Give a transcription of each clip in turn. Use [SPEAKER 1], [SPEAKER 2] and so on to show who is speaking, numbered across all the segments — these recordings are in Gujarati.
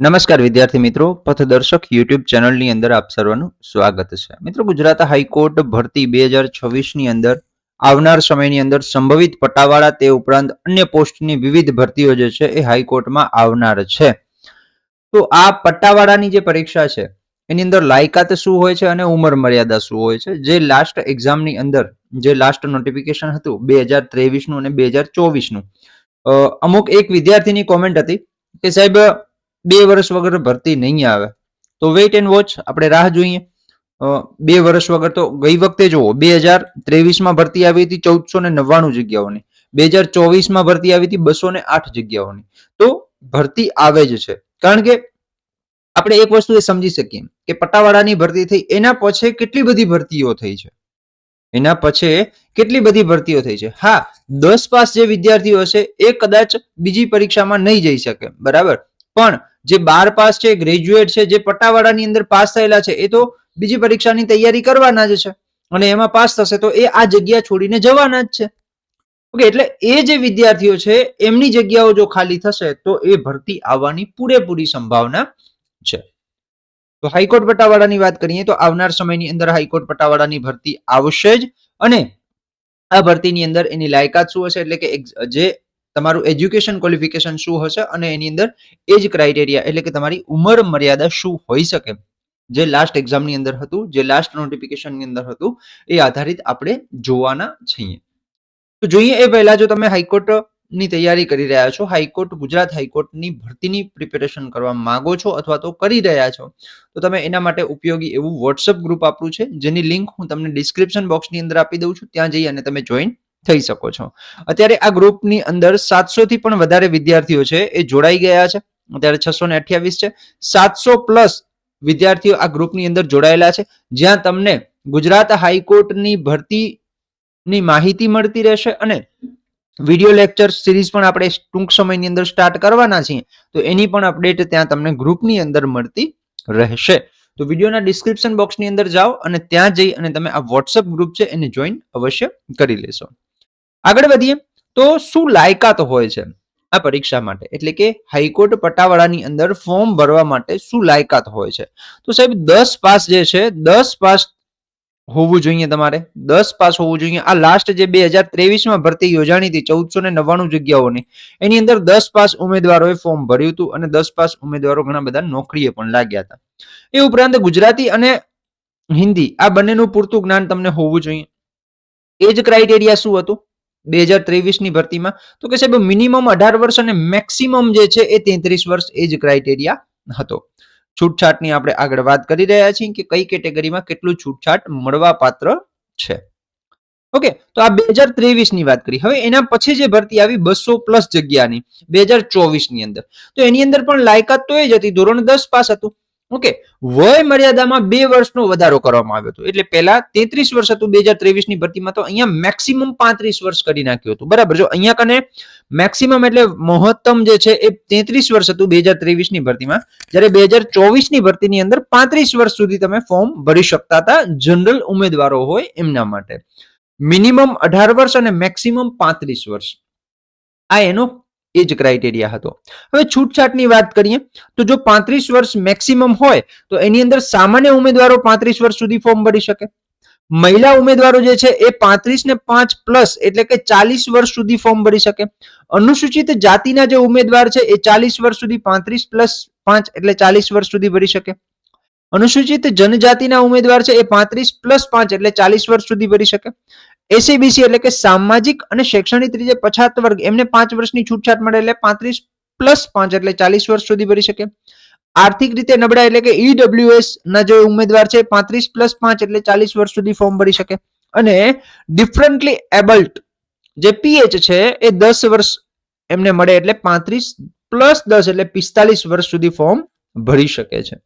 [SPEAKER 1] નમસ્કાર વિદ્યાર્થી મિત્રો, પથદર્શક યુટ્યુબ ચેનલની અંદર આપ સર્વનું સ્વાગત છે. મિત્રો, ગુજરાત હાઈકોર્ટ ભરતી બે હજાર છવ્વીસની અંદર આવનાર સમયની અંદર સંભવિત પટાવાળા તે ઉપરાંત અન્ય પોસ્ટની વિવિધ ભરતીઓ જે છે એ હાઈકોર્ટમાં આવનાર છે. તો આ પટ્ટાવાળાની જે પરીક્ષા છે, એની અંદર લાયકાત શું હોય છે અને ઉંમર મર્યાદા શું હોય છે? જે લાસ્ટ એક્ઝામની અંદર, જે લાસ્ટ નોટિફિકેશન હતું બે હજાર ત્રેવીસનું અને બે હજાર ચોવીસનું. અમુક એક વિદ્યાર્થીની કોમેન્ટ હતી કે સાહેબ બે વર્ષ વગર ભરતી નહીં આવે. તો વેઇટ એન્ડ વોચ આપણે રાહ જોઈએ. બે વર્ષ વગર તો ગઈ વખતે જુઓ, બે હજાર ત્રેવીસમાં ભરતી આવી હતી ચૌદસો ને નવ્વાણું જગ્યાઓની. બે હજાર ચોવીસમાં ભરતી આવી હતી બસો ને આઠ જગ્યાઓની. તો ભરતી આવે જ છે. કારણ કે આપણે એક વસ્તુ એ સમજી શકીએ કે પટ્ટાવાળાની ભરતી થઈ, એના પછી કેટલી બધી ભરતીઓ થઈ છે. એના પછી કેટલી બધી ભરતીઓ થઈ છે. હા, દસ પાસ જે વિદ્યાર્થીઓ હશે, એ કદાચ બીજી પરીક્ષામાં નહીં જઈ શકે. બરાબર? પણ જે બાર પાસ છે, ગ્રેજ્યુએટ છે, જે પટ્ટાવાળાની અંદર પાસ થયેલા છે, એ તો બીજી પરીક્ષાની તૈયારી કરવાના જ છે અને એમાં પાસ થશે તો એ આ જગ્યા છોડીને જવાના જ છે. ઓકે, એટલે એ જે વિદ્યાર્થીઓ છે, એમની જગ્યાઓ જો ખાલી થશે તો એ ભરતી આવવાની પૂરેપૂરી સંભાવના છે. તો હાઈકોર્ટ પટ્ટાવાળાની વાત કરીએ તો આવનાર સમયની અંદર હાઈકોર્ટ પટ્ટાવાળાની ભરતી આવશે જ અને આ ભરતીની અંદર એની લાયકાત શું હશે? એટલે કે જે તમારું એજ્યુકેશન ક્વોલિફિકેશન શું હશે અને એની અંદર એજ ક્રાઇટેરિયા એટલે કે તમારી ઉંમર મર્યાદા શું હોઈ શકે? જે લાસ્ટ એક્ઝામની અંદર હતું, જે લાસ્ટ નોટિફિકેશનની અંદર હતું, એ આધારિત આપણે જોવાના છીએ. તો જોઈએ એ પહેલા જો તમે હાઈકોર્ટની તૈયારી કરી રહ્યા છો, હાઈકોર્ટ, ગુજરાત હાઈકોર્ટની ભરતીની પ્રિપેરેશન કરવા માંગો છો અથવા તો કરી રહ્યા છો, તો તમે એના માટે ઉપયોગી એવું વોટ્સઅપ ગ્રુપ આપણું છે, જેની લિંક હું તમને ડિસ્ક્રિપ્શન બોક્સની અંદર આપી દઉં છું, ત્યાં જઈ અને તમે જોઈન થઈ શકો છો. અત્યારે આ ગ્રુપની અંદર સાતસો થી પણ વધારે વિદ્યાર્થીઓ છે, એ જોડાઈ ગયા છે. અત્યારે છસો ને અઠ્યાવીસ છે. સાતસો પ્લસ વિદ્યાર્થીઓ આ ગ્રુપની અંદર જોડાયેલા છે. જ્યાં તમને ગુજરાત હાઈકોર્ટની ભરતીની માહિતી મળતી રહેશે અને વીડિયો લેક્ચર સિરીઝ પણ આપણે ટૂંક સમયની અંદર સ્ટાર્ટ કરવાના છીએ, તો એની પણ અપડેટ ત્યાં તમને ગ્રુપની અંદર મળતી રહેશે. તો વિડીયોના ડિસ્ક્રિપ્શન બોક્સની અંદર જાઓ અને ત્યાં જઈ અને તમે આ વોટ્સઅપ ગ્રુપ છે, એને જોઈન અવશ્ય કરી લેશો. આગળ વધીએ તો શું લાયકાત હોય છે આ પરીક્ષા માટે? એટલે કે હાઈકોર્ટ પટાવાળાની અંદર ફોર્મ ભરવા માટે શું લાયકાત હોય છે? તો સાહેબ, દસ પાસ જે છે, દસ પાસ હોવું જોઈએ તમારે. દસ પાસ હોવું જોઈએ. આ લાસ્ટ જે બે હજાર ત્રેવીસમાં ભરતી યોજાણી હતી ચૌદસો ને નવ્વાણું જગ્યાઓની. એની અંદર દસ પાસ ઉમેદવારોએ ફોર્મ ભર્યું હતું અને દસ પાસ ઉમેદવારો ઘણા બધા નોકરીએ પણ લાગ્યા હતા. એ ઉપરાંત ગુજરાતી અને હિન્દી આ બંનેનું પૂરતું જ્ઞાન તમને હોવું જોઈએ. એ જ ક્રાઇટેરિયા શું હતું? બે હજાર ત્રેવીસની ભરતીમાં. તો કે સાહેબ મિનિમમ અઢાર વર્ષ અને મેક્સિમમ જે છે એ તેત્રીસ વર્ષ એ જ ક્રાઇટેરિયા હતો. છૂટછાટની આપણે આગળ વાત કરી રહ્યા છીએ કે કઈ કેટેગરીમાં કેટલું છૂટછાટ મળવા પાત્ર છે. ઓકે, તો આ બે હજાર ત્રેવીસની વાત કરી. હવે એના પછી જે ભરતી આવી બસો પ્લસ જગ્યાની, બે હજાર ચોવીસની અંદર. તો એની અંદર પણ લાયકાત તો એ જ હતી. ધોરણ દસ પાસ હતું. ઓકે. વય મર્યાદામાં બે વર્ષનો વધારો કરવામાં આવ્યો હતો. એટલે પહેલા તેત્રીસ વર્ષ હતું, બે હજાર ત્રેવીસની ભરતીમાં તો અહીંયા મેક્સિમમ પાંત્રીસ વર્ષ કરી નાખ્યું હતું. બરાબર. જો અહીંયા કને મેક્સિમમ એટલે મહત્તમ જે છે એ તેત્રીસ વર્ષ હતું બે હજાર ત્રેવીસની ભરતીમાં. જ્યારે બે હજાર ચોવીસની ભરતીની અંદર પાંત્રીસ વર્ષ સુધી તમે ફોર્મ ભરી શકતા હતા જનરલ ઉમેદવારો હોય એમના માટે. મિનિમમ અઢાર વર્ષ અને મેક્સિમમ પાંત્રીસ વર્ષ. આ એનો એ જ ક્રાઇટેરિયા હતો. હવે છૂટછાટની વાત કરીએ, તો જો પાંત્રીસ વર્ષ મેક્સિમમ હોય, તો એની અંદર સામાન્ય ઉમેદવારો પાંત્રીસ વર્ષ સુધી ફોર્મ ભરી શકે. મહિલા ઉમેદવારો જે છે, એ પાંત્રીસ ને પાંચ પ્લસ એટલે કે ચાલીસ વર્ષ સુધી ફોર્મ ભરી શકે. અનુસૂચિત જાતિના જે ઉમેદવાર છે, એ ચાલીસ વર્ષ સુધી પાંત્રીસ પ્લસ પાંચ એટલે ચાલીસ વર્ષ સુધી ભરી શકે. અનુસૂચિત જનજાતિના ઉમેદવાર છે, એ પાંત્રીસ પ્લસ પાંચ એટલે ચાલીસ વર્ષ સુધી ભરી શકે. એસીબીસી એટલે કે સામાજિક અને શૈક્ષણિક રીતે પછાત વર્ગ. એમને પાંચ વર્ષની છૂટછાટ મળે એટલે પાંત્રીસ પ્લસ પાંચ એટલે ચાલીસ વર્ષ સુધી ભરી શકે. આર્થિક રીતે નબળા એટલે કે ઈડબ્લ્યુએસ ના જે ઉમેદવાર છે, પાંત્રીસ પ્લસ પાંચ એટલે ચાલીસ વર્ષ સુધી ફોર્મ ભરી શકે. અને ડિફરન્ટલી એબલ્ટ જે પીએચ છે, એ દસ વર્ષ એમને મળે એટલે પાંત્રીસ પ્લસ દસ એટલે પિસ્તાલીસ વર્ષ સુધી ફોર્મ ભરી શકે છે.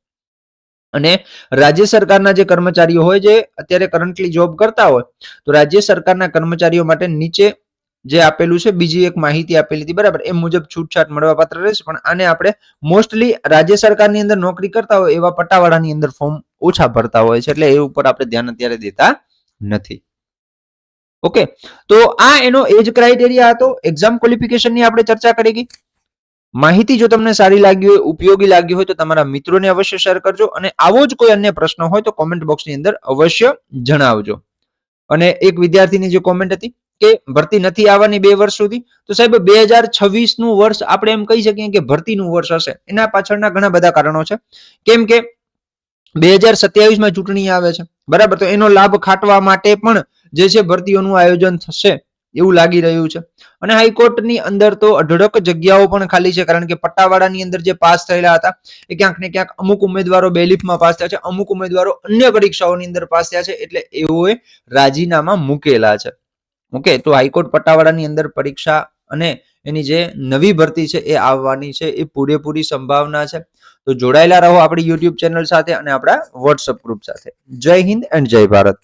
[SPEAKER 1] અને રાજ્ય સરકારના જે કર્મચારીઓ હોય જે અત્યારે કરન્ટલી જોબ કરતા હોય, તો રાજ્ય સરકારના કર્મચારીઓ માટે નીચે જે આપેલું છે, બીજી એક માહિતી આપેલી હતી, બરાબર, એ મુજબ છૂટછાટ મળવા પાત્ર રહેશે, પણ આને આપણે મોસ્ટલી રાજ્ય સરકારની અંદર નોકરી કરતા હોય એવા પટ્ટાવાળાની અંદર ફોર્મ ઓછા ભરતા હોય છે, એટલે એ ઉપર આપણે ધ્યાન અત્યારે દેતા નથી. ઓકે તો આ એનો એજ ક્રાઇટેરિયા હતો એક્ઝામ ક્વોલિફિકેશનની આપણે ચર્ચા કરી ગઈ. માહિતી જો તમને સારી લાગી હોય, ઉપયોગી લાગી હોય, તો તમારા મિત્રોને અવશ્ય શેર કરજો અને આવો જ કોઈ અન્ય પ્રશ્ન હોય, તો કોમેન્ટ બોક્સની અંદર અવશ્ય જણાવજો. અને એક વિદ્યાર્થીની જે કોમેન્ટ હતી કે ભરતી નથી આવવાની બે વર્ષ સુધી, તો સાહેબ બે હજાર છવ્વીસનું વર્ષ આપણે એમ કહી શકીએ કે ભરતીનું વર્ષ હશે. એના પાછળના ઘણા બધા કારણો છે. કેમ કે બે હજાર સત્યાવીસમાં ચૂંટણી આવે છે. બરાબર? તો એનો લાભ ખાટવા માટે પણ જે છે ભરતીઓનું આયોજન થશે. એવું લાગી રહ્યું છે. અને હાઈકોર્ટની અંદર તો અઢળક જગ્યાઓ પણ ખાલી છે, કારણ કે પટ્ટાવાળાની અંદર જે પાસ થયેલા હતા, એ ક્યાંક ને ક્યાંક અમુક ઉમેદવારો બેલીફમાં પાસ થયા છે, અમુક ઉમેદવારો અન્ય પરીક્ષાઓની અંદર પાસ થયા છે, એટલે એઓએ રાજીનામા મૂકેલા છે. ઓકે, તો હાઈકોર્ટ પટ્ટાવાળાની અંદર પરીક્ષા અને એની જે નવી ભરતી છે, એ આવવાની છે, એ પૂરેપૂરી સંભાવના છે. તો જોડાયેલા રહો આપણી યુટ્યુબ ચેનલ સાથે અને આપણા વોટ્સઅપ ગ્રુપ સાથે. જય હિન્દ એન્ડ જય ભારત.